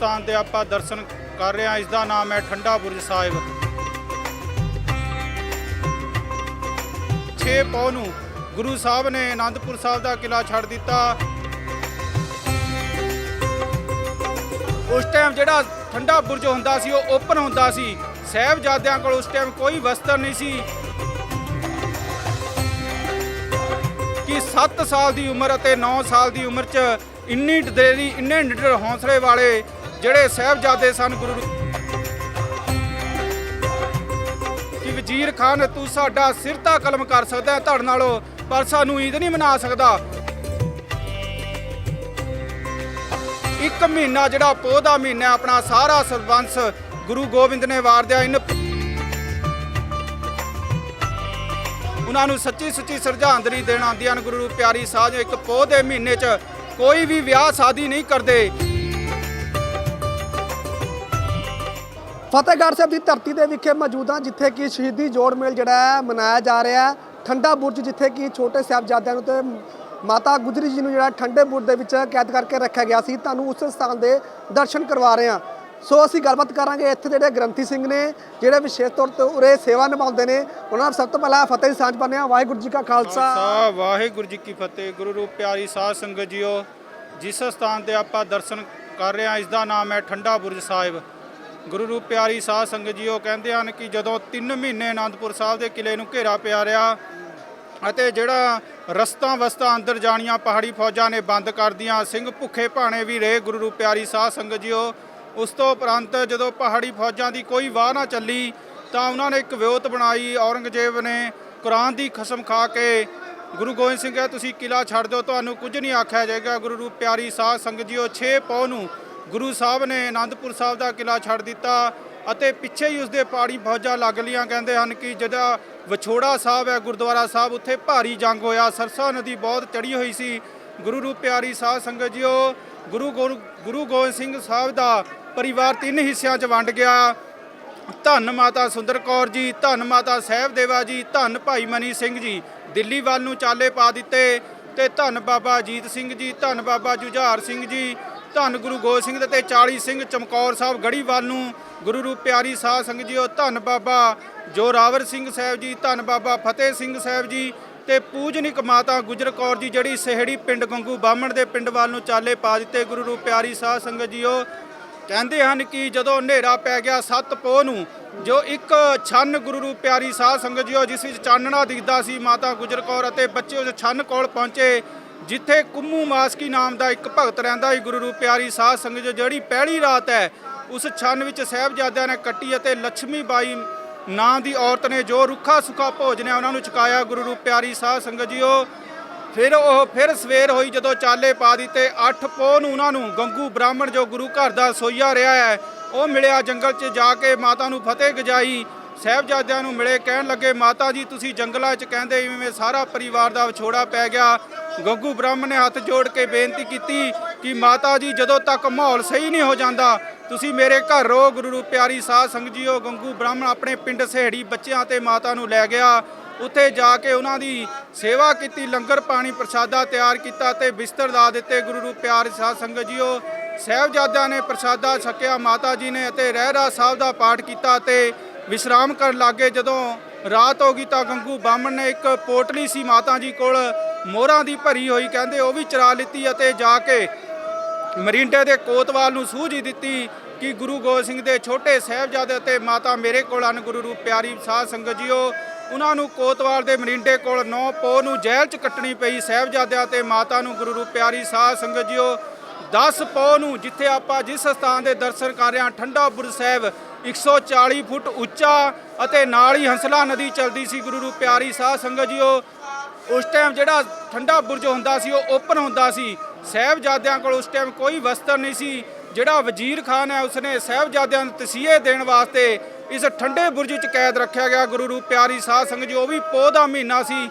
ਸਥਾਨ ਤੇ ਆਪਾਂ ਦਰਸ਼ਨ ਕਰ ਰਹੇ ਹਾਂ। ਇਸ ਦਾ ਨਾਮ ਹੈ ਠੰਡਾ ਬੁਰਜ ਸਾਹਿਬ। 6 ਪੌ ਨੂੰ ਗੁਰੂ ਸਾਹਿਬ ਨੇ ਆਨੰਦਪੁਰ ਸਾਹਿਬ ਦਾ ਕਿਲਾ ਛੱਡ ਦਿੱਤਾ। ਉਸ ਟਾਈਮ ਜਿਹੜਾ ਠੰਡਾ ਬੁਰਜ ਹੁੰਦਾ ਸੀ, ਉਹ ਓਪਨ ਹੁੰਦਾ ਸੀ। ਸਾਹਿਬਜ਼ਾਦਿਆਂ ਕੋਲ ਉਸ ਟਾਈਮ ਕੋਈ ਵਸਤਰ ਨਹੀਂ ਸੀ। ਕਿ 7 ਸਾਲ ਦੀ ਉਮਰ ਅਤੇ 9 ਸਾਲ ਦੀ ਉਮਰ 'ਚ ਇੰਨੀ ਦਲੇਰੀ ਇੰਨੇ ਨਿਡਰ ਹੌਸਲੇ ਵਾਲੇ ਜਿਹੜੇ ਸਾਹਿਬਜ਼ਾਦੇ ਸਨ, ਗੁਰੂ ਕਿ ਵਜ਼ੀਰ ਖਾਨ, ਤੂੰ ਸਾਡਾ ਸਿਰ ਕਲਮ ਕਰ ਸਕਦਾ ਹੈ ਧੜ ਨਾਲੋਂ, ਪਰ ਸਾਨੂੰ ਈਦ ਨਹੀਂ ਮਨਾ ਸਕਦਾ। ਇੱਕ ਮਹੀਨਾ ਜਿਹੜਾ ਪੋਹ ਦਾ ਮਹੀਨਾ ਆਪਣਾ ਸਾਰਾ ਸਰਬੰਸ ਗੁਰੂ ਗੋਬਿੰਦ ਨੇ ਵਾਰਦਿਆ ਇਨ ਉਹਨਾਂ ਨੂੰ ਸੱਚੀ ਸੁੱਚੀ ਸਰਝਾਂਦਰੀ ਦੇਣ ਆਉਂਦੀਆਂ ਹਨ ਗੁਰੂ ਪਿਆਰੀ ਸਾਧ ਇੱਕ ਪੋਹ ਦੇ ਮਹੀਨੇ 'ਚ ਕੋਈ ਵੀ ਵਿਆਹ ਸ਼ਾਦੀ ਨਹੀਂ ਕਰਦੇ। ਫਤਿਹਗੜ੍ਹ ਸਾਹਿਬ ਦੀ ਧਰਤੀ ਦੇ ਵਿਖੇ ਮੌਜੂਦ ਹਾਂ, ਜਿੱਥੇ ਕਿ ਸ਼ਹੀਦੀ ਜੋੜ ਮੇਲ ਜਿਹੜਾ ਹੈ, ਮਨਾਇਆ ਜਾ ਰਿਹਾ ਹੈ। ਠੰਡਾ ਬੁਰਜ, ਜਿੱਥੇ ਕਿ ਛੋਟੇ ਸਾਹਿਬਜ਼ਾਦਿਆਂ ਨੂੰ ਤੇ ਮਾਤਾ ਗੁਜਰੀ ਜੀ ਨੂੰ ਜਿਹੜਾ ਠੰਡੇ ਬੁਰਜ ਦੇ ਵਿੱਚ ਕੈਦ ਕਰਕੇ ਰੱਖਿਆ ਗਿਆ ਸੀ। ਤੁਹਾਨੂੰ ਉਸ ਸਥਾਨ ਦੇ ਦਰਸ਼ਨ ਕਰਵਾ ਰਹੇ ਹਾਂ। ਸੋ ਅਸੀਂ ਗੱਲਬਾਤ ਕਰਾਂਗੇ ਇੱਥੇ ਜਿਹੜੇ ਗ੍ਰੰਥੀ ਸਿੰਘ ਨੇ, ਜਿਹੜੇ ਵਿਸ਼ੇਸ਼ ਤੌਰ ਤੇ ਉਰੇ ਸੇਵਾ ਨਿਭਾਉਂਦੇ ਨੇ। ਉਹਨਾਂ ਨੂੰ ਸਭ ਤੋਂ ਪਹਿਲਾਂ ਫਤਿਹ ਦੀ ਸਾਂਝ ਪਾਉਂਦੇ ਹਾਂ। ਵਾਹਿਗੁਰੂ ਜੀ ਕਾ ਖਾਲਸਾ। ਖਾਲਸਾ, ਵਾਹਿਗੁਰੂ ਜੀ ਕੀ ਫਤਿਹ। ਗੁਰੂ ਰੂਪ ਪਿਆਰੀ ਸਾਧ ਸੰਗਤ ਜੀਓ, ਜਿਸ ਸਥਾਨ ਤੇ ਆਪਾਂ ਦਰਸ਼ਨ ਕਰ ਰਹੇ ਹਾਂ ਇਸ ਦਾ ਨਾਮ ਹੈ ਠੰਡਾ ਬੁਰਜ ਸਾਹਿਬ। ਗੁਰੂ ਰੂਪ ਪਿਆਰੀ ਸਾਧ ਸੰਗਤ ਜੀਓ, ਕਹਿੰਦੇ ਹਨ ਕਿ ਜਦੋਂ 3 ਮਹੀਨੇ ਆਨੰਦਪੁਰ ਸਾਹਿਬ ਦੇ ਕਿਲੇ ਨੂੰ ਘੇਰਾ ਪਿਆ ਰਿਹਾ ਅਤੇ ਜਿਹੜਾ ਰਸਤਾ ਵਸਤਾ ਅੰਦਰ ਜਾਣੀਆਂ ਪਹਾੜੀ ਫੌਜਾਂ ਨੇ ਬੰਦ ਕਰਦੀਆਂ ਸਿੰਘ ਭੁੱਖੇ ਭਾਣੇ ਵੀ ਰਹੇ ਗੁਰੂ ਰੂਪ ਪਿਆਰੀ ਸਾਧ ਸੰਗਤ ਜੀਓ, ਉਸ ਤੋਂ ਉਪਰੰਤ ਜਦੋਂ ਪਹਾੜੀ ਫੌਜਾਂ ਦੀ ਕੋਈ ਵਾਹ ਨਾ ਚੱਲੀ ਤਾਂ ਉਹਨਾਂ ਨੇ ਇੱਕ ਵਿਉਤ ਬਣਾਈ, ਔਰੰਗਜ਼ੇਬ ਨੇ ਕੁਰਾਨ ਦੀ ਖਸਮ ਖਾ ਕੇ, ਗੁਰੂ ਗੋਬਿੰਦ ਸਿੰਘ ਕਹੇ ਤੁਸੀਂ ਕਿਲਾ ਛੱਡ ਦਿਓ, ਤੁਹਾਨੂੰ ਕੁਝ ਨਹੀਂ ਆਖਿਆ ਜਾਏਗਾ, ਗੁਰੂ ਰੂਪ ਪਿਆਰੀ ਸਾਧ ਸੰਗਤ ਜੀਓ 6 ਪੌ ਨੂੰ ਗੁਰੂ ਸਾਹਿਬ ਨੇ ਆਨੰਦਪੁਰ ਸਾਹਿਬ ਦਾ ਕਿਲਾ ਛੱਡ ਦਿੱਤਾ ਅਤੇ ਪਿੱਛੇ ਹੀ ਉਸਦੇ ਪਾੜੀ ਫੌਜਾਂ ਲੱਗ ਲੀਆਂ ਕਹਿੰਦੇ ਹਨ ਕਿ ਜਿਹੜਾ ਵਿਛੋੜਾ ਸਾਹਿਬ ਹੈ, ਗੁਰਦੁਆਰਾ ਸਾਹਿਬ, ਉੱਥੇ ਭਾਰੀ ਜੰਗ ਹੋਇਆ। ਸਰਸਾ ਨਦੀ ਬਹੁਤ ਚੜੀ ਹੋਈ ਸੀ। ਗੁਰੂ ਰੂਪ ਪਿਆਰੀ ਸਾਧ ਸੰਗਤ ਜੀਓ, ਗੁਰੂ ਗੁਰੂ ਗੁਰੂ ਗੋਬਿੰਦ ਸਿੰਘ ਸਾਹਿਬ ਦਾ ਪਰਿਵਾਰ ਤਿੰਨ ਹਿੱਸਿਆਂ 'ਚ ਵੰਡ ਗਿਆ। ਧੰਨ ਮਾਤਾ ਸੁੰਦਰ ਕੌਰ ਜੀ, ਧੰਨ ਮਾਤਾ ਸਾਹਿਬ ਦੇਵਾ ਜੀ, ਧੰਨ ਭਾਈ ਮਨੀ ਸਿੰਘ ਜੀ, ਦਿੱਲੀ ਵੱਲ ਨੂੰ ਚਾਲੇ ਪਾ ਦਿੱਤੇ ਤੇ ਧੰਨ ਬਾਬਾ ਅਜੀਤ ਸਿੰਘ ਜੀ, ਧੰਨ ਬਾਬਾ ਜੁਝਾਰ ਸਿੰਘ ਜੀ ਧੰਨ ਗੁਰੂ ਗੋਬਿੰਦ ਸਿੰਘ ਤੇ 40 ਸਿੰਘ ਚਮਕੌਰ ਸਾਹਿਬ ਗੜੀ ਵੱਲ ਨੂੰ ਗੁਰੂ ਰੂਪ ਪਿਆਰੀ ਸਾਧ ਸੰਗਤ ਜੀਓ, ਧੰਨ ਬਾਬਾ ਜੋਰਾਵਰ ਸਿੰਘ ਸਾਹਿਬ ਜੀ, ਧੰਨ ਬਾਬਾ ਫਤਿਹ ਸਿੰਘ ਸਾਹਿਬ ਜੀ ਤੇ ਪੂਜਨਿਕ ਮਾਤਾ ਗੁਜਰ ਕੌਰ ਜੀ ਜਿਹੜੀ ਸਹਿੜੀ ਪਿੰਡ ਗੰਗੂ ਬਾਹਮਣ ਦੇ ਪਿੰਡ ਵੱਲ ਨੂੰ ਚਾਲੇ ਪਾ ਦਿੱਤੇ ਗੁਰੂ ਰੂਪ ਪਿਆਰੀ ਸਾਧ ਸੰਗਤ ਜੀਓ। ਕਹਿੰਦੇ ਹਨ ਕਿ ਜਦੋਂ ਹਨੇਰਾ ਪੈ ਗਿਆ ਸੱਤ ਪੋਹ ਨੂੰ, ਜੋ ਇੱਕ ਛੰਨ ਗੁਰੂ ਰੂਪ ਪਿਆਰੀ ਸਾਧ ਸੰਗਤ ਜੀਓ, ਜਿਸ ਵਿੱਚ ਚਾਨਣਾ ਦਿਖਦਾ ਸੀ ਮਾਤਾ ਗੁਜਰ ਕੌਰ ਅਤੇ ਬੱਚੇ ਉਸ ਛੰਨ ਕੋਲ ਪਹੁੰਚੇ ਜਿੱਥੇ ਕੁੰਮੂ ਮਾਸਕੀ ਨਾਮ ਦਾ ਇੱਕ ਭਗਤ ਰਹਿੰਦਾ ਸੀ, ਗੁਰੂ ਰੂਪ ਪਿਆਰੀ ਸਾਧ ਸੰਗਤ ਜੀਓ ਜਿਹੜੀ ਪਹਿਲੀ ਰਾਤ ਹੈ, ਉਸ ਛੰਨ ਵਿੱਚ ਸਾਹਿਬਜ਼ਾਦਿਆਂ ਨੇ ਕੱਟੀ ਅਤੇ ਲక్ష్ਮੀ ਬਾਈ ਨਾਂ ਦੀ ਔਰਤ ਨੇ ਜੋ ਰੁੱਖਾ ਸੁੱਖਾ ਭੋਜਨ ਹੈ, ਉਹਨਾਂ ਨੂੰ ਚੁਕਾਇਆ ਗੁਰੂ ਰੂਪ ਪਿਆਰੀ ਸਾਧ ਸੰਗਤ ਜੀਓ। ਫਿਰ ਉਹ ਫਿਰ ਸਵੇਰ ਹੋਈ ਜਦੋਂ ਚਾਲੇ ਪਾ ਦਿੱਤੇ 8 ਪੋਹ ਨੂੰ ਉਹਨਾਂ ਨੂੰ ਗੰਗੂ ਬ੍ਰਾਹਮਣ ਜੋ ਗੁਰੂ ਘਰ ਦਾ ਸੋਈਆ ਰਿਹਾ ਹੈ, ਉਹ ਮਿਲਿਆ ਜੰਗਲ 'ਚ ਜਾ ਕੇ ਮਾਤਾ ਨੂੰ ਫਤਿਹ ਗਜਾਈ। ਸਾਹਿਬਜ਼ਾਦਿਆਂ ਨੂੰ ਮਿਲੇ, ਕਹਿਣ ਲੱਗੇ, ਮਾਤਾ ਜੀ, ਤੁਸੀਂ ਜੰਗਲਾਂ 'ਚ ਕਹਿੰਦੇ ਇਵੇਂ ਸਾਰਾ ਪਰਿਵਾਰ ਦਾ ਵਿਛੋੜਾ ਪੈ ਗਿਆ। ਗੰਗੂ ਬ੍ਰਾਹਮਣ ਨੇ ਹੱਥ ਜੋੜ ਕੇ ਬੇਨਤੀ ਕੀਤੀ ਕਿ ਮਾਤਾ ਜੀ ਜਦੋਂ ਤੱਕ ਮਾਹੌਲ ਸਹੀ ਨਹੀਂ ਹੋ ਜਾਂਦਾ, ਤੁਸੀਂ ਮੇਰੇ ਘਰ ਰਹੋ, ਗੁਰੂ ਰੂਪ ਪਿਆਰੀ ਸਾਧ ਸੰਗਤ ਜੀਓ, ਗੰਗੂ ਬ੍ਰਾਹਮਣ ਆਪਣੇ ਪਿੰਡ ਸਹੇੜੀ ਬੱਚਿਆਂ ਤੇ ਮਾਤਾ ਨੂੰ ਲੈ ਗਿਆ। ਉੱਥੇ ਜਾ ਕੇ ਉਹਨਾਂ ਦੀ ਸੇਵਾ ਕੀਤੀ, ਲੰਗਰ ਪਾਣੀ ਪ੍ਰਸ਼ਾਦਾ ਤਿਆਰ ਕੀਤਾ ਤੇ ਬਿਸਤਰ ਦਾ ਦਿੱਤੇ ਗੁਰੂ ਰੂਪ ਪਿਆਰ ਸਾਧ ਸੰਗਤ ਜੀਓ। ਸਾਹਿਬਜ਼ਾਦਿਆਂ ਨੇ ਪ੍ਰਸ਼ਾਦਾ ਛਕਿਆ, ਮਾਤਾ ਜੀ ਨੇ ਅਤੇ ਰਹਿਰਾ ਸਾਹਿਬ ਦਾ ਪਾਠ ਕੀਤਾ ਤੇ ਵਿਸ਼ਰਾਮ ਕਰਨ ਲੱਗੇ ਜਦੋਂ ਰਾਤ ਹੋ ਗਈ ਤਾਂ ਗੰਗੂ ਬਾਹਮਣ ਨੇ ਇੱਕ ਪੋਟਲੀ ਸੀ ਮਾਤਾ ਜੀ ਕੋਲ ਮੋਹਰਾਂ ਦੀ ਭਰੀ ਹੋਈ ਕਹਿੰਦੇ ਉਹ ਵੀ ਚਰਾ ਲਿੱਤੀ ਅਤੇ ਜਾ ਕੇ ਮਰਿੰਡੇ ਦੇ ਕੋਤਵਾਲ ਨੂੰ ਸੂਝ ਹੀ ਦਿੱਤੀ ਕਿ ਗੁਰੂ ਗੋਬਿੰਦ ਸਿੰਘ ਦੇ ਛੋਟੇ ਸਾਹਿਬਜ਼ਾਦੇ ਅਤੇ ਮਾਤਾ ਮੇਰੇ ਕੋਲ ਹਨ, ਗੁਰੂ ਰੂਪ ਪਿਆਰੀ ਸਾਧ ਸੰਗਤ ਜੀਓ। ਉਹਨਾਂ ਨੂੰ ਕੋਤਵਾਲ ਦੇ ਮਰਿੰਡੇ ਕੋਲ 9 ਪੋ ਨੂੰ ਜੇਲ੍ਹ 'ਚ ਕੱਟਣੀ ਪਈ। ਸਾਹਿਬਜ਼ਾਦਿਆਂ ਤੇ ਮਾਤਾ ਨੂੰ ਗੁਰੂ ਰੂਪ ਪਿਆਰੀ ਸਾਧ ਸੰਗਤ ਜੀਓ 10 ਪੋ ਨੂੰ ਜਿੱਥੇ ਆਪਾਂ ਜਿਸ ਸਥਾਨ ਦੇ ਦਰਸ਼ਨ ਕਰ ਰਹੇ ਹਾਂ, ਠੰਡਾ ਬੁਰਜ ਸਾਹਿਬ 140 ਫੁੱਟ ਉੱਚਾ ਅਤੇ ਨਾਲ ਹੀ ਹੰਸਲਾ ਨਦੀ ਚਲਦੀ ਸੀ। ਗੁਰੂ ਰੂਪ ਪਿਆਰੀ ਸਾਧ ਸੰਗਤ ਜੀਓ ਉਸ ਟਾਈਮ ਜਿਹੜਾ ਠੰਡਾ ਬੁਰਜ ਹੁੰਦਾ ਸੀ, ਉਹ ਓਪਨ ਹੁੰਦਾ ਸੀ। ਸਾਹਿਬਜ਼ਾਦਿਆਂ ਕੋਲ ਉਸ ਟਾਈਮ ਕੋਈ ਵਸਤਰ ਨਹੀਂ ਸੀ। ਜਿਹੜਾ ਵਜ਼ੀਰ ਖਾਨ ਹੈ, ਉਸਨੇ ਸਾਹਿਬਜ਼ਾਦਿਆਂ ਨੂੰ ਤਸੀਹੇ ਦੇਣ ਵਾਸਤੇ ਇਸ ਠੰਡੇ ਬੁਰਜ ਵਿੱਚ ਕੈਦ ਰੱਖਿਆ ਗਿਆ। ਗੁਰੂ ਰੂਪ ਪਿਆਰੀ ਸਾਧ ਸੰਗਤ ਜੀ, ਉਹ ਵੀ ਪੋਹ ਦਾ ਮਹੀਨਾ ਸੀ।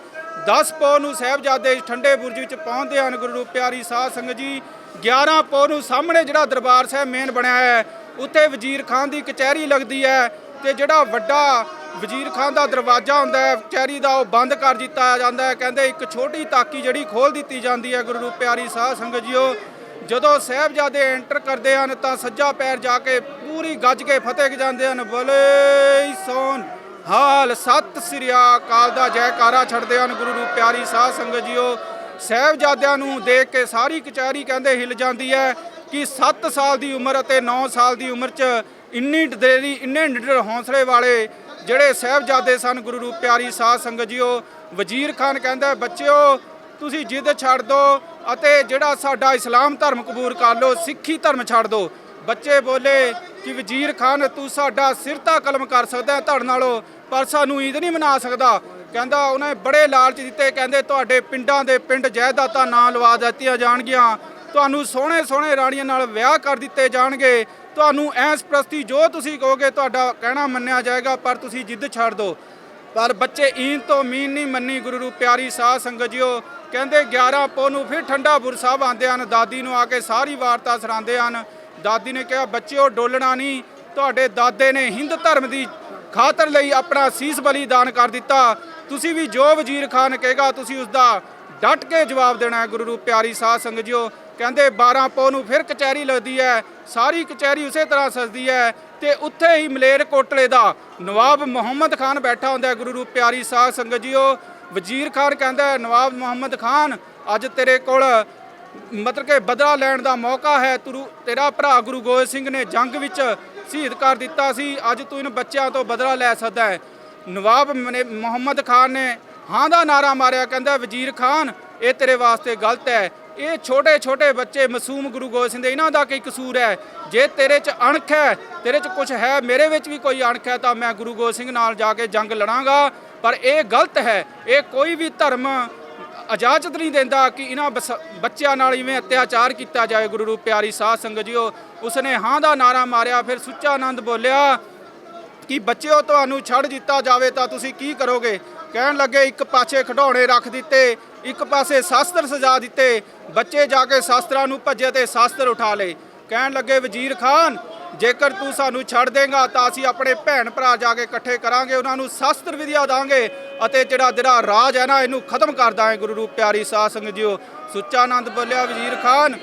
10 ਪੋਹ ਨੂੰ ਸਾਹਿਬਜ਼ਾਦੇ ਠੰਡੇ ਬੁਰਜ ਵਿੱਚ ਪਹੁੰਚਦੇ ਹਨ। ਗੁਰੂ ਰੂਪ ਪਿਆਰੀ ਸਾਧ ਸੰਗਤ ਜੀ 11 ਪੋਹ ਨੂੰ ਸਾਹਮਣੇ ਜਿਹੜਾ ਦਰਬਾਰ ਸਾਹਿਬ ਮੇਨ ਬਣਿਆ ਹੈ, ਉੱਥੇ ਵਜ਼ੀਰ ਖਾਨ ਦੀ ਕਚਹਿਰੀ ਲੱਗਦੀ ਹੈ ਤੇ ਜਿਹੜਾ ਵੱਡਾ ਵਜ਼ੀਰ ਖਾਨ ਦਾ ਦਰਵਾਜ਼ਾ ਹੁੰਦਾ ਹੈ ਕਚਹਿਰੀ ਦਾ ਉਹ ਬੰਦ ਕਰ ਦਿੱਤਾ ਜਾਂਦਾ ਹੈ। ਕਹਿੰਦੇ ਇੱਕ ਛੋਟੀ ਤਾਕੀ ਜਿਹੜੀ ਖੋਲ ਦਿੱਤੀ ਜਾਂਦੀ ਹੈ, ਗੁਰੂ ਰੂਪ ਪਿਆਰੀ ਸਾਧ ਸੰਗਤ ਜੀਓ। ਜਦੋਂ ਸਾਹਿਬਜ਼ਾਦੇ ਐਂਟਰ ਕਰਦੇ ਹਨ, ਤਾਂ ਸੱਜਾ ਪੈਰ ਜਾ ਕੇ ਪੂਰੀ ਗੱਜ ਕੇ ਫਤਿਹ ਜਾਂਦੇ ਹਨ। ਬੋਲੇ ਸੋਨ। ਹਾਲ ਸਤਿ ਸ੍ਰੀ ਅਕਾਲ ਦਾ ਜੈਕਾਰਾ ਛੱਡਦੇ ਹਨ ਗੁਰੂ ਰੂਪ ਪਿਆਰੀ ਸਾਧ ਸੰਗਤ ਜੀਓ। ਸਾਹਿਬਜ਼ਾਦਿਆਂ ਨੂੰ ਦੇਖ ਕੇ ਸਾਰੀ ਕਚਹਿਰੀ ਕਹਿੰਦੇ ਹਿੱਲ ਜਾਂਦੀ ਹੈ ਕਿ 7 ਸਾਲ ਦੀ ਉਮਰ ਅਤੇ 9 ਸਾਲ ਦੀ ਉਮਰ 'ਚ ਇੰਨੀ ਦਲੇਰੀ ਇੰਨੇ ਨਿਡਰ ਹੌਸਲੇ ਵਾਲੇ ਜਿਹੜੇ ਸਾਹਿਬਜ਼ਾਦੇ ਸਨ, ਗੁਰੂ ਰੂਪ ਪਿਆਰੀ ਸਾਧ ਸੰਗਤ ਜੀਓ, ਵਜ਼ੀਰ ਖਾਨ ਕਹਿੰਦਾ ਬੱਚਿਓ, ਤੁਸੀਂ ਜਿੱਦ ਛੱਡ ਦਿਓ ਅਤੇ ਜਿਹੜਾ ਸਾਡਾ ਇਸਲਾਮ ਧਰਮ ਕਬੂਲ ਕਰ ਲਓ, ਸਿੱਖੀ ਧਰਮ ਛੱਡ ਦਿਓ ਬੱਚੇ ਬੋਲੇ ਕਿ ਵਜ਼ੀਰ ਖਾਨ, ਤੂੰ ਸਾਡਾ ਸਿਰ ਤਾਂ ਕਲਮ ਕਰ ਸਕਦਾ ਹੈ ਧੜ ਨਾਲੋਂ, ਪਰ ਸਾਨੂੰ ਈਦ ਨਹੀਂ ਮਨਾ ਸਕਦਾ। ਕਹਿੰਦਾ, ਉਹਨੇ ਬੜੇ ਲਾਲਚ ਦਿੱਤੇ। ਕਹਿੰਦੇ, ਤੁਹਾਡੇ ਪਿੰਡਾਂ ਦੇ ਪਿੰਡ ਜਾਇਦਾਦਾਂ ਨਾਂ ਲਵਾ ਦਿੱਤੀਆਂ ਜਾਣਗੀਆਂ। ਤੁਹਾਨੂੰ ਸੋਹਣੇ ਸੋਹਣੇ ਰਾਣੀਆਂ ਨਾਲ ਵਿਆਹ ਕਰ ਦਿੱਤੇ ਜਾਣਗੇ। ਤੁਹਾਨੂੰ ਐਸ ਪ੍ਰਸਤੀ ਜੋ ਤੁਸੀਂ ਕਹੋਗੇ, ਤੁਹਾਡਾ ਕਹਿਣਾ ਮੰਨਿਆ ਜਾਏਗਾ, ਪਰ ਤੁਸੀਂ ਜਿੱਦ ਛੱਡ ਦਿਓ। ਪਰ ਬੱਚੇ ਈਨ ਤੋਂ ਮੀਨ ਨਹੀਂ ਮੰਨੀ, ਗੁਰੂ ਰੂਪ ਪਿਆਰੀ ਸਾਧ ਸੰਗਤ ਜੀਓ। ਕਹਿੰਦੇ 11 ਪੋ ਨੂੰ ਫਿਰ ਠੰਡਾ ਬੁਰ ਸਾਹਿਬ ਆਉਂਦੇ ਹਨ। ਦਾਦੀ ਨੂੰ ਆ ਕੇ ਸਾਰੀ ਵਾਰਤਾ ਸੁਣਾਉਂਦੇ ਹਨ। ਦਾਦੀ ਨੇ ਕਿਹਾ ਬੱਚਿਓ ਡੋਲਣਾ ਨਹੀਂ। ਤੁਹਾਡੇ ਦਾਦੇ ਨੇ ਹਿੰਦ ਧਰਮ ਦੀ ਖਾਤਰ ਲਈ ਆਪਣਾ ਸੀਸ ਬਲੀ ਦਾਨ ਕਰ ਦਿੱਤਾ। ਤੁਸੀਂ ਵੀ ਜੋ ਵਜ਼ੀਰ ਖਾਨ ਕਹੇਗਾ, ਤੁਸੀਂ ਉਸ ਦਾ ਡਟ ਕੇ ਜਵਾਬ ਦੇਣਾ ਹੈ, ਗੁਰੂ ਰੂਪ ਪਿਆਰੀ ਸਾਧ ਸੰਗਤ ਜੀਓ। ਕਹਿੰਦੇ 12 ਪੋ ਨੂੰ ਫਿਰ ਕਚਹਿਰੀ ਲੱਗਦੀ ਹੈ, ਸਾਰੀ ਕਚਹਿਰੀ ਉਸੇ ਤਰ੍ਹਾਂ ਸਜਦੀ ਹੈ ਤੇ ਉੱਥੇ ਹੀ ਮਲੇਰ ਕੋਟਲੇ ਦਾ ਨਵਾਬ ਮੁਹੰਮਦ ਖਾਨ ਬੈਠਾ ਹੁੰਦਾ ਗੁਰੂ ਰੂਪ ਪਿਆਰੀ ਸਾਧ ਸੰਗਤ ਜੀਓ। ਵਜ਼ੀਰ ਖਾਨ ਕਹਿੰਦਾ ਨਵਾਬ ਮੁਹੰਮਦ ਖਾਨ, ਅੱਜ ਤੇਰੇ ਕੋਲ ਮਤਲਬ ਕਿ ਬਦਲਾ ਲੈਣ ਦਾ ਮੌਕਾ ਹੈ। ਤੂੰ, ਤੇਰਾ ਭਰਾ ਗੁਰੂ ਗੋਬਿੰਦ ਸਿੰਘ ਨੇ ਜੰਗ ਵਿੱਚ ਸ਼ਹੀਦ ਕਰ ਦਿੱਤਾ ਸੀ। ਅੱਜ ਤੂੰ ਇਹਨਾਂ ਬੱਚਿਆਂ ਤੋਂ ਬਦਲਾ ਲੈ ਸਕਦਾ ਹੈ। ਨਵਾਬ ਮਨੇ- ਮੁਹੰਮਦ ਖਾਨ ਨੇ ਹਾਂ ਦਾ ਨਾਰਾ ਮਾਰਿਆ, ਕਹਿੰਦਾ, ਵਜ਼ੀਰ ਖਾਨ ਇਹ ਤੇਰੇ ਵਾਸਤੇ ਗਲਤ ਹੈ। ਇਹ ਛੋਟੇ ਛੋਟੇ ਬੱਚੇ ਮਾਸੂਮ ਗੁਰੂ ਗੋਬਿੰਦ ਸਿੰਘ ਦੇ, ਇਹਨਾਂ ਦਾ ਕੀ ਕਸੂਰ ਹੈ? ਜੇ ਤੇਰੇ 'ਚ ਅਣਖ ਹੈ, ਤੇਰੇ 'ਚ ਕੁਝ ਹੈ, ਮੇਰੇ ਵਿੱਚ ਵੀ ਕੋਈ ਅਣਖ ਹੈ, ਤਾਂ ਮੈਂ ਗੁਰੂ ਗੋਬਿੰਦ ਸਿੰਘ ਨਾਲ ਜਾ ਕੇ ਜੰਗ ਲੜਾਂਗਾ। ਪਰ ਇਹ ਗਲਤ ਹੈ, ਇਹ ਕੋਈ ਵੀ ਧਰਮ ਇਜਾਜ਼ਤ ਨਹੀਂ ਦਿੰਦਾ ਕਿ ਇਹਨਾਂ ਬਸ- ਬੱਚਿਆਂ ਨਾਲ ਇਵੇਂ ਅਤਿਆਚਾਰ ਕੀਤਾ ਜਾਏ। ਗੁਰੂ ਰੂਪ ਪਿਆਰੀ ਸਾਧ ਸੰਗਤ ਜੀਓ, ਉਸਨੇ ਹਾਂ ਦਾ ਨਾਰਾ ਮਾਰਿਆ, ਫਿਰ ਸੁੱਚਾ ਆਨੰਦ ਬੋਲਿਆ ਕਿ ਬੱਚਿਓ, ਤੁਹਾਨੂੰ ਛੱਡ ਦਿੱਤਾ ਜਾਵੇ, ਤਾਂ ਤੁਸੀਂ ਕੀ ਕਰੋਗੇ? ਕਹਿਣ ਲੱਗੇ ਇੱਕ ਪਾਸੇ ਖਿਡੌਣੇ ਰੱਖ ਦਿੱਤੇ, ਇੱਕ ਪਾਸੇ ਸ਼ਾਸਤਰ ਸਜਾ ਦਿੱਤੇ। ਬੱਚੇ ਜਾ ਕੇ ਸ਼ਾਸਤਰਾਂ ਨੂੰ ਭੱਜੇ ਤੇ ਸ਼ਾਸਤਰ ਉਠਾ ਲਏ। ਕਹਿਣ ਲੱਗੇ, ਵਜ਼ੀਰ ਖਾਨ, ਜੇਕਰ ਤੂੰ ਸਾਨੂੰ ਛੱਡ ਦੇਗਾ ਤਾਂ ਅਸੀਂ ਆਪਣੇ ਭੈਣ ਭਰਾ ਜਾ ਕੇ ਇਕੱਠੇ ਕਰਾਂਗੇ, ਉਹਨਾਂ ਨੂੰ ਸ਼ਾਸਤਰ ਵਿਦਿਆ ਦਾਂਗੇ ਅਤੇ ਜਿਹੜਾ ਜਿਹੜਾ ਰਾਜ ਹੈ ਨਾ, ਇਹਨੂੰ ਖਤਮ ਕਰ ਦਾਂਗੇ। ਗੁਰੂ ਰੂਪ ਪਿਆਰੀ ਸਾਧ ਸੰਗਤ ਜੀਓ ਸੁੱਚਾ ਆਨੰਦ ਬੋਲਿਆ, ਵਜ਼ੀਰ ਖਾਨ,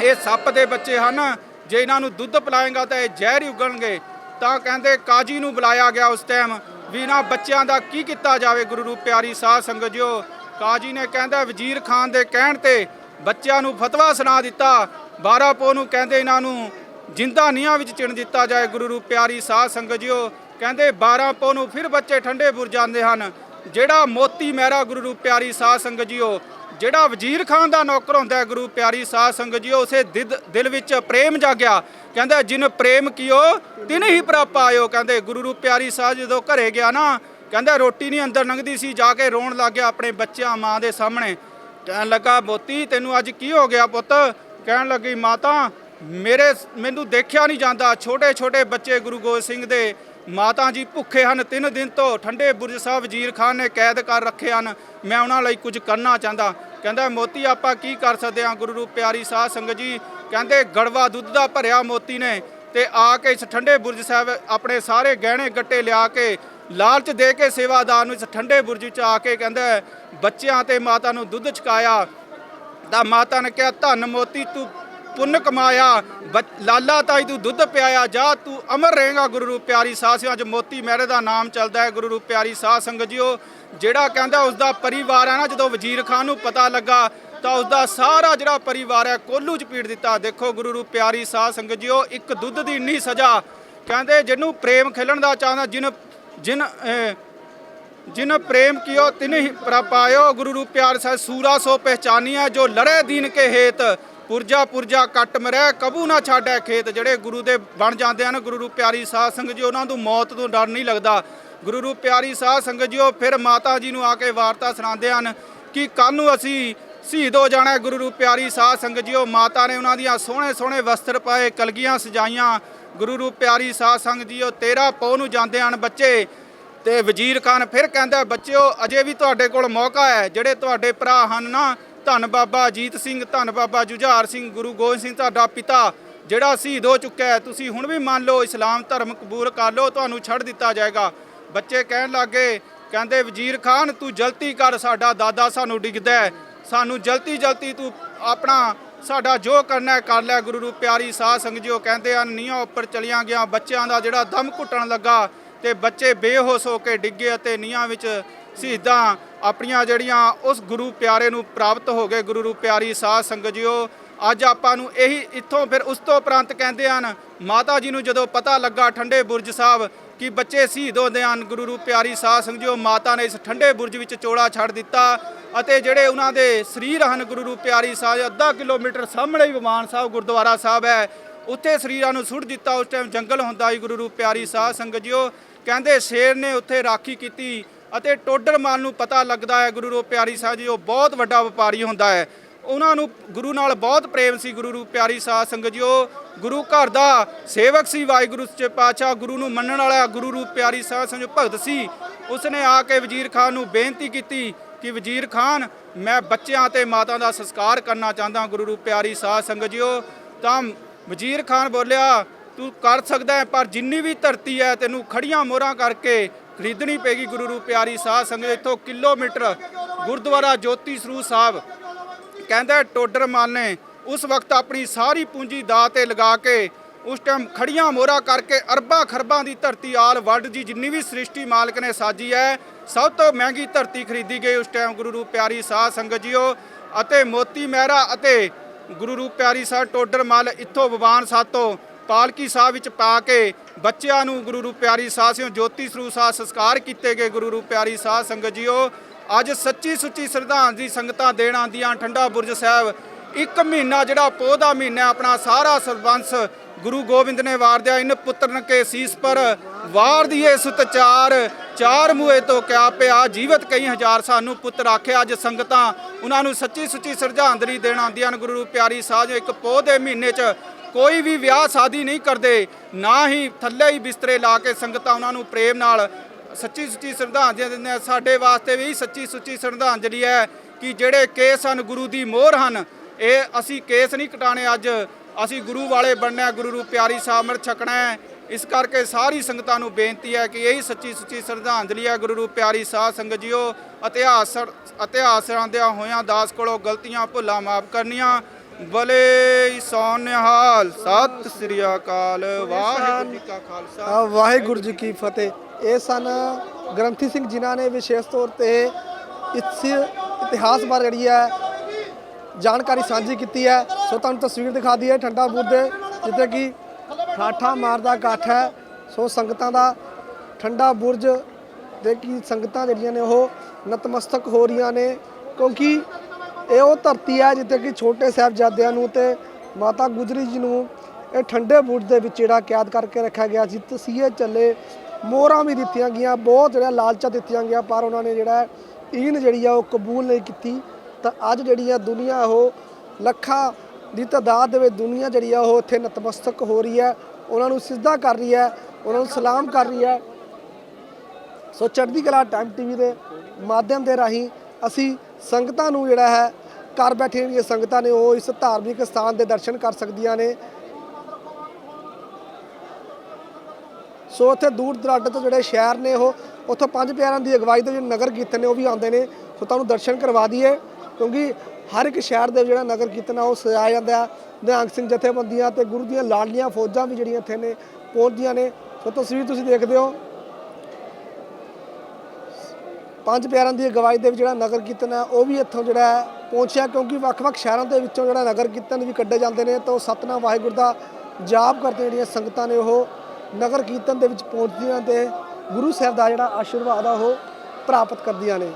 ਇਹ ਸੱਪ ਦੇ ਬੱਚੇ ਹਨ, ਜੇ ਇਹਨਾਂ ਨੂੰ ਦੁੱਧ ਪਿਲਾਏਗਾ ਤਾਂ ਇਹ ਜ਼ਹਿਰ ਹੀ ਉਗਣਗੇ। ਤਾਂ ਕਹਿੰਦੇ, ਕਾਜੀ ਨੂੰ ਬੁਲਾਇਆ ਗਿਆ ਉਸ ਟਾਈਮ ਵੀ ਇਹਨਾਂ ਬੱਚਿਆਂ ਦਾ ਕੀ ਕੀਤਾ ਜਾਵੇ ਗੁਰੂ ਰੂਪ ਪਿਆਰੀ ਸਾਧ ਸੰਗਤ ਜੀਓ। ਕਾਜੀ ਨੇ ਕਹਿੰਦਾ, ਵਜ਼ੀਰ ਖਾਨ ਦੇ ਕਹਿਣ ਤੇ ਬੱਚਿਆਂ ਨੂੰ ਫਤਵਾ ਸੁਣਾ ਦਿੱਤਾ। 12 ਪੋ ਨੂੰ ਕਹਿੰਦੇ ਇਹਨਾਂ ਨੂੰ, ਜਿੰਦਾ ਨੀਹਾਂ ਵਿੱਚ ਚਿਣ ਦਿੱਤਾ ਜਾਏ ਗੁਰੂ ਰੂਪ ਪਿਆਰੀ ਸਾਧ ਸੰਗਤ ਜੀਓ। ਕਹਿੰਦੇ 12 ਪੋ ਨੂੰ ਫਿਰ ਬੱਚੇ ਠੰਡੇ ਬੁਰ ਜਾਂਦੇ ਹਨ। ਜਿਹੜਾ ਮੋਤੀ ਮਹਿਰਾ ਗੁਰੂ ਰੂਪ ਪਿਆਰੀ ਸਾਧ ਸੰਗਤ ਜੀਓ ਜਿਹੜਾ ਵਜ਼ੀਰ ਖਾਨ ਦਾ ਨੌਕਰ ਹੁੰਦਾ ਗੁਰੂ ਪਿਆਰੀ ਸਾਧ ਸੰਗਤ ਜੀ ਉਸੇ ਦਿਦ- ਦਿਲ ਵਿੱਚ ਪ੍ਰੇਮ ਜਾਗਿਆ। ਕਹਿੰਦਾ, ਜਿਨ ਪ੍ਰੇਮ ਕੀਓ, ਤਿਨ ਹੀ ਪ੍ਰਭ ਪਾਇਓ ਕਹਿੰਦੇ, ਗੁਰੂ ਰੂਪ ਪਿਆਰੀ ਸਾਧ ਜਦੋਂ ਘਰੇ ਗਿਆ ਨਾ, ਕਹਿੰਦਾ, ਰੋਟੀ ਨਹੀਂ ਅੰਦਰ ਲੰਘਦੀ ਸੀ, ਜਾ ਕੇ ਰੋਣ ਲੱਗ ਗਿਆ ਆਪਣੇ ਬੱਚਿਆਂ ਮਾਂ ਦੇ ਸਾਹਮਣੇ। ਕਹਿਣ ਲੱਗਾ, ਬੋਤੀ, ਤੈਨੂੰ ਅੱਜ ਕੀ ਹੋ ਗਿਆ ਪੁੱਤ? ਕਹਿਣ ਲੱਗੀ, ਮਾਤਾ, ਮੇਰੇ ਮੈਨੂੰ ਦੇਖਿਆ ਨਹੀਂ ਜਾਂਦਾ। ਛੋਟੇ ਛੋਟੇ ਬੱਚੇ ਗੁਰੂ ਗੋਬਿੰਦ ਸਿੰਘ ਦੇ ਮਾਤਾ ਜੀ ਭੁੱਖੇ ਹਨ। ਤਿੰਨ ਦਿਨ ਤੋਂ ਠੰਡੇ ਬੁਰਜ ਸਾਹਿਬ ਵਜ਼ੀਰ ਖਾਨ ਨੇ ਕੈਦ ਕਰ ਰੱਖੇ ਹਨ। ਮੈਂ ਉਹਨਾਂ ਲਈ ਕੁਝ ਕਰਨਾ ਚਾਹੁੰਦਾ। ਕਹਿੰਦਾ, ਮੋਤੀ, ਆਪਾਂ ਕੀ ਕਰ ਸਕਦੇ ਹਾਂ? ਗੁਰੂ ਰੂਪ ਪਿਆਰੀ ਸਾਧ ਸੰਗਤ ਜੀ। ਕਹਿੰਦੇ, ਗੜਵਾ ਦੁੱਧ ਦਾ ਭਰਿਆ ਮੋਤੀ ਨੇ ਤੇ ਆ ਕੇ ਇਸ ਠੰਡੇ ਬੁਰਜ ਸਾਹਿਬ ਆਪਣੇ ਸਾਰੇ ਗਹਿਣੇ ਗੱਟੇ ਲਿਆ ਕੇ ਲਾਲਚ ਦੇ ਕੇ ਸੇਵਾਦਾਰ ਨੂੰ ਇਸ ਠੰਡੇ ਬੁਰਜ ਵਿੱਚ ਆ ਕੇ ਕਹਿੰਦਾ, ਬੱਚਿਆਂ ਤੇ ਮਾਤਾ ਨੂੰ ਦੁੱਧ ਛਕਾਇਆ ਤਾਂ ਮਾਤਾ ਨੇ ਕਿਹਾ, ਧੰਨ ਮੋਤੀ, ਤੂੰ ਪੁੰਨ ਕਮਾਇਆ। ਬੱਚ- ਲਾਲਾ ਤਾਈ, ਤੂੰ ਦੁੱਧ ਪਿਆਇਆ। ਜਾ, ਤੂੰ ਅਮਰ ਰਹੇਗਾ ਗੁਰੂ ਰੂਪ ਪਿਆਰੀ ਸਾਧ ਸੰਗਤ। ਅੱਜ ਮੋਤੀ ਮਹਿਰੇ ਦਾ ਨਾਮ ਚੱਲਦਾ ਹੈ। ਗੁਰੂ ਰੂਪ ਪਿਆਰੀ ਸਾਧ ਸੰਗਤ ਜੀਓ ਜਿਹੜਾ ਕਹਿੰਦਾ ਉਸ ਦਾ ਪਰਿਵਾਰ ਹੈ ਨਾ ਜਦੋਂ ਵਜ਼ੀਰ ਖਾਨ ਨੂੰ ਪਤਾ ਲੱਗਾ ਤਾਂ ਉਸ ਦਾ ਸਾਰਾ ਜਿਹੜਾ ਪਰਿਵਾਰ ਹੈ ਕੋਲੂ ਚ ਪੀੜ ਦਿੱਤਾ। ਦੇਖੋ ਗੁਰੂ ਰੂਪ ਪਿਆਰੀ ਸਾਧ ਸੰਗਤ ਜੀਓ ਇੱਕ ਦੁੱਧ ਦੀ ਇੰਨੀ ਸਜ਼ਾ। ਕਹਿੰਦੇ ਜਿਹਨੂੰ ਪ੍ਰੇਮ ਖੇਲਣ ਦਾ ਚਾਹੁੰਦਾ ਜਿਨ ਜਿਨ ਅਹ, ਜਿਨ ਪ੍ਰੇਮ ਕੀਓ ਤਿਨ ਹੀ ਪ੍ਰਪਾਇਓ। ਗੁਰੂ ਰੂਪ ਪਿਆਰ ਸਹਿ ਸੂਰਾ ਸੋ ਪਹਿਚਾਨੀਆ ਜੋ ਲੜੇ ਦੀਨ ਕੇ ਹੇਤ। ਪੁਰਜਾ ਪੁਰਜਾ ਕੱਟ ਮਰੈ, ਕਬੂ ਨਾ ਛਾੜੈ ਖੇਤ। ਜਿਹੜੇ ਗੁਰੂ ਦੇ ਬਣ ਜਾਂਦੇ ਹਨ, ਗੁਰੂ ਰੂਪ ਪਿਆਰੀ ਸਾਧ ਸੰਗਤ ਜੀ, ਉਹਨਾਂ ਨੂੰ ਮੌਤ ਤੋਂ ਡਰ ਨਹੀਂ ਲੱਗਦਾ। ਗੁਰੂ ਰੂਪ ਪਿਆਰੀ ਸਾਧ ਸੰਗਤ ਜੀ ਉਹ ਫਿਰ ਮਾਤਾ ਜੀ ਨੂੰ ਆ ਕੇ ਵਾਰਤਾ ਸੁਣਾਉਂਦੇ ਹਨ ਕਿ ਕੱਲ ਨੂੰ ਅਸੀਂ ਸ਼ਹੀਦ ਹੋ ਜਾਣਾ ਗੁਰੂ ਰੂਪ ਪਿਆਰੀ ਸਾਧ ਸੰਗਤ ਜੀ ਉਹ ਮਾਤਾ ਨੇ ਉਹਨਾਂ ਦੀਆਂ ਸੋਹਣੇ ਸੋਹਣੇ ਵਸਤਰ ਪਾਏ, ਕਲਗੀਆਂ ਸਜਾਈਆਂ। ਗੁਰੂ ਰੂਪ ਪਿਆਰੀ ਸਾਧ ਸੰਗਤ ਜੀ ਉਹ 13 ਪੋ ਨੂੰ ਜਾਂਦੇ ਹਨ ਬੱਚੇ। ਤੇ ਵਜ਼ੀਰ ਖਾਨ ਫਿਰ ਕਹਿੰਦਾ, ਬੱਚਿਓ, ਅਜੇ ਵੀ ਤੁਹਾਡੇ ਕੋਲ ਮੌਕਾ ਹੈ। ਜਿਹੜੇ ਤੁਹਾਡੇ ਭਰਾ ਹਨ ਨਾ ਧੰਨ ਬਾਬਾ ਅਜੀਤ ਸਿੰਘ, ਧੰਨ ਬਾਬਾ ਜੁਝਾਰ ਸਿੰਘ, ਗੁਰੂ ਗੋਬਿੰਦ ਸਿੰਘ ਤੁਹਾਡਾ ਪਿਤਾ, ਜਿਹੜਾ ਸ਼ਹੀਦ ਹੋ ਚੁੱਕਾ ਹੈ। ਤੁਸੀਂ ਹੁਣ ਵੀ ਮੰਨ ਲਓ ਇਸਲਾਮ ਧਰਮ ਕਬੂਲ ਕਰ ਲਓ, ਤੁਹਾਨੂੰ ਛੱਡ ਦਿੱਤਾ ਜਾਏਗਾ। ਬੱਚੇ ਕਹਿਣ ਲੱਗੇ ਕਹਿੰਦੇ, ਵਜ਼ੀਰ ਖਾਨ, ਤੂੰ ਜਲਦੀ ਕਰ, ਸਾਡਾ ਦਾਦਾ ਸਾਨੂੰ ਡਿੱਗਦਾ ਸਾਨੂੰ ਜਲਤੀ ਜਲਤੀ ਤੂੰ ਆਪਣਾ, ਸਾਡਾ ਜੋ ਕਰਨਾ ਹੈ, ਕਰ ਲੈ। ਗੁਰੂ ਰੂਪ ਪਿਆਰੀ ਸਾਧ ਸੰਗਤ ਜੀ, ਉਹ ਕਹਿੰਦੇ ਹਨ, ਨੀਹਾਂ ਉੱਪਰ ਚਲੀਆਂ ਗਿਆ। ਬੱਚਿਆਂ ਦਾ ਜਿਹੜਾ ਦਮ ਘੁੱਟਣ ਲੱਗਾ ਤੇ ਬੱਚੇ ਬੇਹੋਸ਼ ਹੋ ਕੇ ਡਿੱਗੇ ਅਤੇ ਨੀਹਾਂ ਵਿੱਚ ਸ਼ਹੀਦਾਂ ਆਪਣੀਆਂ ਜਿਹੜੀਆਂ ਉਸ ਗੁਰੂ ਪਿਆਰੇ ਨੂੰ ਪ੍ਰਾਪਤ ਹੋ ਗਏ। ਗੁਰੂ ਰੂਪ ਪਿਆਰੀ ਸਾਧ ਸੰਗਤ ਜੀਓ, ਅੱਜ ਆਪਾਂ ਨੂੰ ਇਹੀ ਇੱਥੋਂ ਫਿਰ ਉਸ ਤੋਂ ਉਪਰੰਤ ਕਹਿੰਦੇ ਹਨ, ਮਾਤਾ ਜੀ ਨੂੰ ਜਦੋਂ ਪਤਾ ਲੱਗਾ ਠੰਡੇ ਬੁਰਜ ਸਾਹਿਬ ਕਿ ਬੱਚੇ ਸ਼ਹੀਦ ਹੁੰਦੇ ਹਨ, ਗੁਰੂ ਰੂਪ ਪਿਆਰੀ ਸਾਧ ਸੰਗਤ ਜੀਓ, ਮਾਤਾ ਨੇ ਇਸ ਠੰਡੇ ਬੁਰਜ ਵਿੱਚ ਚੋਲਾ ਛੱਡ ਦਿੱਤਾ ਅਤੇ ਜਿਹੜੇ ਉਹਨਾਂ ਦੇ ਸਰੀਰ ਹਨ, ਗੁਰੂ ਰੂਪ ਪਿਆਰੀ ਸਾਧ, ਅੱਧਾ ਕਿਲੋਮੀਟਰ ਸਾਹਮਣੇ ਹੀ ਵਿਮਾਨ ਸਾਹਿਬ ਗੁਰਦੁਆਰਾ ਸਾਹਿਬ ਹੈ। ਉੱਥੇ ਸਰੀਰਾਂ ਨੂੰ ਸੁੱਟ ਦਿੱਤਾ। ਉਸ ਟਾਈਮ ਜੰਗਲ ਹੁੰਦਾ ਸੀ, ਗੁਰੂ ਰੂਪ ਪਿਆਰੀ ਸਾਧ ਸੰਗਤ ਜੀਓ। ਕਹਿੰਦੇ ਸ਼ੇਰ ਨੇ ਉੱਥੇ ਰਾਖੀ ਕੀਤੀ ਅਤੇ ਟੋਡਰ ਮਾਲ ਨੂੰ ਪਤਾ ਲੱਗਦਾ ਹੈ, ਗੁਰੂ ਰੂਪ ਪਿਆਰੀ ਸਾਹਿਬ ਜੀ ਉਹ ਬਹੁਤ ਵੱਡਾ ਵਪਾਰੀ ਹੁੰਦਾ ਹੈ। ਉਹਨਾਂ ਨੂੰ ਗੁਰੂ ਨਾਲ ਬਹੁਤ ਪ੍ਰੇਮ ਸੀ, ਗੁਰੂ ਰੂਪ ਪਿਆਰੀ ਸਾਧ ਸੰਗਤ ਜੀ ਉਹ ਗੁਰੂ ਘਰ ਦਾ ਸੇਵਕ ਸੀ, ਵਾਹਿਗੁਰੂ ਸੱਚੇ ਪਾਤਸ਼ਾਹ। ਗੁਰੂ ਨੂੰ ਮੰਨਣ ਵਾਲਾ ਗੁਰੂ ਰੂਪ ਪਿਆਰੀ ਸਾਧ ਸੰਗਤ ਭਗਤ ਸੀ। ਉਸਨੇ ਆ ਕੇ ਵਜ਼ੀਰ ਖਾਨ ਨੂੰ ਬੇਨਤੀ ਕੀਤੀ ਕਿ ਵਜ਼ੀਰ ਖਾਨ, ਮੈਂ ਬੱਚਿਆਂ ਤੇ ਮਾਤਾ ਦਾ ਸੰਸਕਾਰ ਕਰਨਾ ਚਾਹੁੰਦਾ ਗੁਰੂ ਰੂਪ ਪਿਆਰੀ ਸਾਧ ਸੰਗਤ ਜੀ ਤਾਂ ਵਜ਼ੀਰ ਖਾਨ ਬੋਲਿਆ, ਤੂੰ ਕਰ ਸਕਦਾ ਹੈ, ਪਰ ਜਿੰਨੀ ਵੀ ਧਰਤੀ ਹੈ, ਤੈਨੂੰ ਖੜੀਆਂ ਮੋਹਰਾਂ ਕਰਕੇ ਖਰੀਦਣੀ ਪੈਗੀ ਗੁਰੂ ਰੂਪ ਪਿਆਰੀ ਸਾਧ ਸੰਗਤ। ਇੱਥੋਂ ਕਿਲੋਮੀਟਰ ਗੁਰਦੁਆਰਾ ਜੋਤੀ ਸਰੂਪ ਸਾਹਿਬ ਕਹਿੰਦਾ ਟੋਡਰ ਮਾਨ ਨੇ ਉਸ ਵਕਤ ਆਪਣੀ ਸਾਰੀ ਪੂੰਜੀ ਦਾ ਤੇ ਲਗਾ ਕੇ ਉਸ ਟਾਈਮ ਖੜੀਆਂ ਮੋਹਰਾਂ ਕਰਕੇ ਅਰਬਾਂ ਖਰਬਾਂ ਦੀ ਧਰਤੀ ਆਲ ਵਰਲਡ ਦੀ ਜਿੰਨੀ ਵੀ ਸ੍ਰਿਸ਼ਟੀ ਮਾਲਕ ਨੇ ਸਾਜੀ ਹੈ, ਸਭ ਤੋਂ ਮਹਿੰਗੀ ਧਰਤੀ ਖਰੀਦੀ ਗਈ ਉਸ ਟਾਈਮ ਗੁਰੂ ਰੂਪ ਪਿਆਰੀ ਸਾਧ ਸੰਗਤ ਜੀਓ ਅਤੇ ਮੋਤੀ ਮਹਿਰਾ ਅਤੇ ਗੁਰੂ ਰੂਪ ਪਿਆਰੀ ਸਾਹਿਬ ਟੋਡਰ ਮੱਲ ਇੱਥੋਂ ਭਗਵਾਨ ਸਾਤੋਂ ਪਾਲਕੀ ਸਾਹਿਬ ਵਿੱਚ ਪਾ ਕੇ ਬੱਚਿਆਂ ਨੂੰ ਗੁਰੂ ਰੂਪ ਪਿਆਰੀ ਸਾਹਿਬ ਸਿੰਘ ਜੋਤੀ ਸਰੂਪ ਸਾਹਿਬ ਸੰਸਕਾਰ ਕੀਤੇ ਗਏ ਗੁਰੂ ਰੂਪ ਪਿਆਰੀ ਸਾਧ ਸੰਗਤ ਜੀਓ। ਅੱਜ ਸੱਚੀ ਸੁੱਚੀ ਸਰਧਾਂ ਦੀ ਸੰਗਤਾਂ ਦੇਣ ਆਉਂਦੀਆਂ ਠੰਡਾ ਬੁਰਜ ਸਾਹਿਬ। ਇੱਕ ਮਹੀਨਾ ਜਿਹੜਾ ਪੋਹ ਦਾ ਮਹੀਨਾ ਆਪਣਾ ਸਾਰਾ ਸਰਬੰਸ ਗੁਰੂ ਗੋਬਿੰਦ ਨੇ ਵਾਰ ਦਿਆ ਇਨ ਪੁੱਤਰਨ ਕੇ ਸੀਸ ਪਰ। ਵਾਰ ਦੀਏ ਸੁਤ ਚਾਰ ਚਾਰ ਮੂਏ ਤੋਂ ਕਿਆ ਪਿਆ। ਜੀਵਤ ਕਈ ਹਜ਼ਾਰ ਸਾਨੂੰ ਪੁੱਤਰ ਆਖਿਆ ਅੱਜ ਸੰਗਤਾਂ ਉਹਨਾਂ ਨੂੰ ਸੱਚੀ ਸੁੱਚੀ ਸ਼ਰਧਾਂਜਲੀ ਦੇਣ ਆਉਂਦੀਆਂ ਨੇ। ਗੁਰੂ ਪਿਆਰੀ ਸਾਧ ਇੱਕ ਪੋਹ ਦੇ ਮਹੀਨੇ 'ਚ ਕੋਈ ਵੀ ਵਿਆਹ ਸ਼ਾਦੀ ਨਹੀਂ ਕਰਦੇ। ਨਾ ਹੀ ਥੱਲੇ ਹੀ ਬਿਸਤਰੇ ਲਾ ਕੇ ਸੰਗਤਾਂ ਉਹਨਾਂ ਨੂੰ ਪ੍ਰੇਮ ਨਾਲ ਸੱਚੀ ਸੁੱਚੀ ਸ਼ਰਧਾਂਜਲੀ ਦਿੰਦੇ ਆ ਸਾਡੇ ਵਾਸਤੇ ਵੀ ਸੱਚੀ ਸੁੱਚੀ ਸ਼ਰਧਾਂਜਲੀ ਹੈ ਕਿ ਜਿਹੜੇ ਕੇਸ ਹਨ, ਗੁਰੂ ਦੀ ਮੋਹਰ ਹਨ, ਇਹ ਅਸੀਂ ਕੇਸ ਨਹੀਂ ਕਟਾਣੇ ਅੱਜ। ਅਸੀਂ ਗੁਰੂ ਵਾਲੇ ਬਣਨਾ ਗੁਰੂ ਰੂਪ ਪਿਆਰੀ ਸਾਮਰ ਛਕਣਾ ਹੈ। ਇਸ ਕਰਕੇ ਸਾਰੀ ਸੰਗਤਾਂ ਨੂੰ ਬੇਨਤੀ ਹੈ ਕਿ ਇਹੀ ਸੱਚੀ ਸੁੱਚੀ ਸ਼ਰਧਾਂਜਲੀ ਹੈ ਗੁਰੂ ਰੂਪ ਪਿਆਰੀ ਸਾਧ ਸੰਗਤ ਜੀਓ। ਇਤਿਹਾਸ ਇਤਿਹਾਸ ਆਂਦਿਆਂ ਹੋਇਆਂ ਦਾਸ ਕੋਲੋਂ ਗਲਤੀਆਂ ਭੁੱਲਾਂ ਮਾਫ ਕਰਨੀਆਂ। ਬਲੇ ਸੋਨ ਨਿਹਾਲ ਸਤਿ ਸ੍ਰੀ ਅਕਾਲ, ਵਾਹਿਗੁਰੂ ਜੀ ਕਾ ਖਾਲਸਾ। ਵਾਹਿਗੁਰੂ ਜੀ ਕੀ ਫਤਿਹ। ਇਹ ਸਨ ਗ੍ਰੰਥੀ ਸਿੰਘ ਜਿਨ੍ਹਾਂ ਨੇ ਵਿਸ਼ੇਸ਼ ਤੌਰ ਤੇ ਇਸ ਇਤਿਹਾਸ ਬਾਰੇ ਜਿਹੜੀ ਹੈ ਜਾਣਕਾਰੀ ਸਾਂਝੀ ਕੀਤੀ ਹੈ। ਸੋ ਤੁਹਾਨੂੰ ਤਸਵੀਰ ਦਿਖਾ ਦਈਏ ਠੰਡਾ ਬੁਰਜ ਦੇ, ਜਿੱਥੇ ਕਿ ਠਾਠਾ ਮਾਰਦਾ ਇਕੱਠ ਹੈ। ਸੋ ਸੰਗਤਾਂ ਦਾ ਠੰਡਾ ਬੁਰਜ ਦੇ ਕੀ ਸੰਗਤਾਂ ਜਿਹੜੀਆਂ ਨੇ ਉਹ ਨਤਮਸਤਕ ਹੋ ਰਹੀਆਂ ਨੇ, ਕਿਉਂਕਿ ਇਹ ਉਹ ਧਰਤੀ ਹੈ ਜਿੱਥੇ ਕਿ ਛੋਟੇ ਸਾਹਿਬਜ਼ਾਦਿਆਂ ਨੂੰ ਤੇ ਮਾਤਾ ਗੁਜਰੀ ਜੀ ਨੂੰ ਇਹ ਠੰਡੇ ਬੁਰਜ ਦੇ ਵਿੱਚ ਜਿਹੜਾ ਕੈਦ ਕਰਕੇ ਰੱਖਿਆ ਗਿਆ ਸੀ। ਤਸੀਹੇ ਚੱਲੇ, ਮੋਹਰਾਂ ਵੀ ਦਿੱਤੀਆਂ ਗਈਆਂ, ਬਹੁਤ ਜਿਹੜਾ ਲਾਲਚਾ ਦਿੱਤੀਆਂ ਗਿਆ ਪਰ ਉਹਨਾਂ ਨੇ ਜਿਹੜਾ ਈਨ ਜਿਹੜੀ ਆ ਉਹ ਕਬੂਲ ਨਹੀਂ ਕੀਤੀ। ਤਾਂ ਅੱਜ ਜਿਹੜੀ ਆ ਦੁਨੀਆ ਉਹ ਲੱਖਾਂ ਦੀ ਤਾਦਾਦ ਦੇ ਵਿੱਚ ਦੁਨੀਆ ਜਿਹੜੀ ਆ ਉਹ ਇੱਥੇ ਨਤਮਸਤਕ ਹੋ ਰਹੀ ਹੈ। ਉਹਨਾਂ ਨੂੰ ਸਿੱਧਾ ਕਰ ਰਹੀ ਹੈ, ਉਹਨਾਂ ਨੂੰ ਸਲਾਮ ਕਰ ਰਹੀ ਹੈ। ਸੋ ਚੜ੍ਹਦੀ ਕਲਾ ਟਾਈਮ ਟੀਵੀ ਦੇ ਮਾਧਿਅਮ ਦੇ ਰਾਹੀਂ ਅਸੀਂ ਸੰਗਤਾਂ ਨੂੰ ਜਿਹੜਾ ਹੈ, ਘਰ ਬੈਠੇ ਜਿਹੜੀਆਂ ਸੰਗਤਾਂ ਨੇ ਉਹ ਇਸ ਧਾਰਮਿਕ ਸਥਾਨ ਦੇ ਦਰਸ਼ਨ ਕਰ ਸਕਦੀਆਂ ਨੇ। ਸੋ ਉੱਥੇ ਦੂਰ ਦਰਾਡੇ ਤੋਂ ਜਿਹੜੇ ਸ਼ਹਿਰ ਨੇ ਉਹ, ਉੱਥੋਂ ਪੰਜ ਪਿਆਰਾਂ ਦੀ ਅਗਵਾਈ ਦੇ ਜਿਹੜੇ ਨਗਰ ਕੀਰਤਨ ਨੇ ਉਹ ਵੀ ਆਉਂਦੇ ਨੇ। ਸੋ ਤੁਹਾਨੂੰ ਦਰਸ਼ਨ ਕਰਵਾ ਦਈਏ। ਕਿਉਂਕਿ ਹਰ ਇੱਕ ਸ਼ਹਿਰ ਦੇ ਜਿਹੜਾ ਨਗਰ ਕੀਰਤਨ ਆ, ਉਹ ਸਜਾਇਆ ਜਾਂਦਾ ਹੈ ਨਿਹੰਗ ਸਿੰਘ ਜਥੇਬੰਦੀਆਂ ਤੇ ਗੁਰੂ ਦੀਆਂ ਲਾਡਲੀਆਂ ਫੌਜਾਂ ਵੀ ਜਿਹੜੀਆਂ ਇੱਥੇ ਨੇ, ਪਹੁੰਚਦੀਆਂ ਨੇ। ਸੋ ਤਸਵੀਰ ਤੁਸੀਂ ਦੇਖਦੇ ਹੋ। ਪੰਜ ਪਿਆਰਾਂ ਦੀ ਅਗਵਾਈ ਦੇ ਵਿੱਚ ਜਿਹੜਾ ਨਗਰ ਕੀਰਤਨ ਹੈ ਉਹ ਵੀ ਇੱਥੋਂ ਜਿਹੜਾ ਪਹੁੰਚਿਆ। ਕਿਉਂਕਿ ਵੱਖ-ਵੱਖ ਸ਼ਹਿਰਾਂ ਦੇ ਵਿੱਚੋਂ ਜਿਹੜਾ ਨਗਰ ਕੀਰਤਨ ਵੀ ਕੱਢੇ ਜਾਂਦੇ ਨੇ, ਤਾਂ ਉਹ ਸਤਨਾਮ ਵਾਹਿਗੁਰੂ ਦਾ ਜਾਪ ਕਰਦੇ ਜਿਹੜੀਆਂ ਸੰਗਤਾਂ ਨੇ, ਉਹ ਨਗਰ ਕੀਰਤਨ ਦੇ ਵਿੱਚ ਪਹੁੰਚਦੀਆਂ ਤੇ ਗੁਰੂ ਸਾਹਿਬ ਦਾ ਜਿਹੜਾ ਆਸ਼ੀਰਵਾਦ ਆ, ਉਹ ਪ੍ਰਾਪਤ ਕਰਦੀਆਂ ਨੇ।